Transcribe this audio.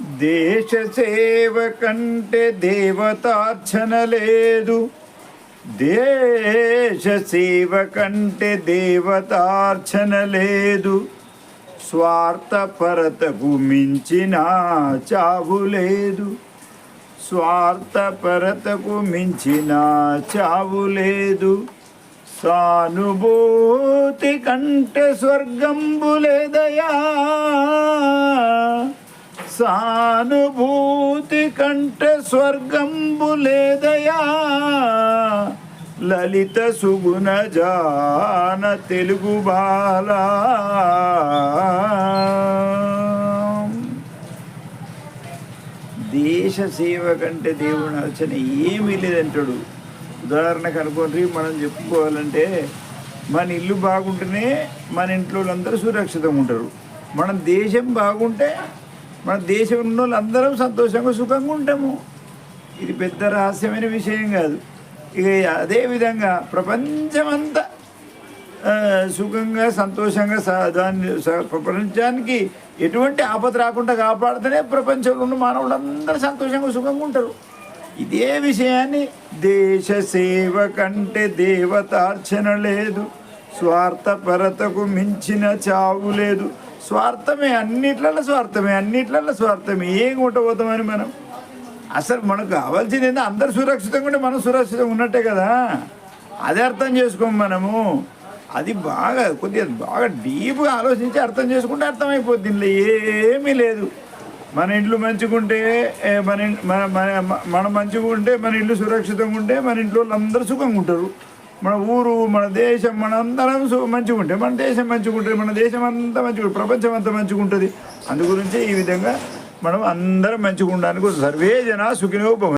దేశ సేవ కంటే దేవతార్చన లేదు దేశ సేవ కంటే దేవతార్చన లేదు స్వార్థపరతకు మించిన చావు లేదు. స్వార్థపరతకు మించిన చావు లేదు. సానుభూతి కంటే స్వర్గంబు లేదయా సానుభూతి కంటే స్వర్గంబు లేదయా? లలిత సుగుణ జాన తెలుగు బాలా. దేశ సేవ కంటే దేవుని ఆలోచన ఏమీ లేదంటాడు. ఉదాహరణకు అనుకోండి మనం చెప్పుకోవాలంటే మన ఇల్లు బాగుంటేనే మన ఇంట్లో వాళ్ళందరూ సురక్షితంగా ఉంటారు. మనం దేశం బాగుంటే మన దేశం ఉన్న సంతోషంగా సుఖంగా ఉంటాము. ఇది పెద్ద రహస్యమైన విషయం కాదు. ఇక అదే విధంగా ప్రపంచమంతా సుఖంగా సంతోషంగా దాన్ని ప్రపంచానికి ఎటువంటి ఆపద రాకుండా కాపాడితేనే ప్రపంచంలో ఉన్న మానవులందరూ సంతోషంగా సుఖంగా ఉంటారు. ఇదే విషయాన్ని దేశ సేవ కంటే దేవతార్చన లేదు. స్వార్థపరతకు మించిన చావు లేదు. స్వార్థమే అన్నిట్లలో స్వార్థమే అన్నిట్లలో స్వార్థమే. ఏం కొట్టబోతామని మనం? అసలు మనకు కావాల్సింది ఏంటో అందరు సురక్షితంగా ఉంటే మనం సురక్షితంగా ఉన్నట్టే కదా. అదే అర్థం చేసుకోము మనము. అది బాగా కొద్దిగా బాగా డీప్గా ఆలోచించి అర్థం చేసుకుంటే అర్థమైపోద్ది. దీనిలో ఏమీ లేదు. మన ఇంట్లో మంచిగుంటే మన మన మన- మనం మంచిగా ఉంటే మన ఇల్లు సురక్షితంగా ఉంటే మన ఇంట్లో అందరూ సుఖంగా ఉంటారు. మన ఊరు మన దేశం మనందరం మంచిగా ఉంటే మన దేశం మంచిగా ఉంటుంది మన దేశం అంతా మంచిగా ఉంటుంది ప్రపంచం అంతా మంచిగా ఉంటుంది అందుగురించి ఈ విధంగా మనం అందరం మంచిగా ఉండడానికి సర్వే జన సుఖినో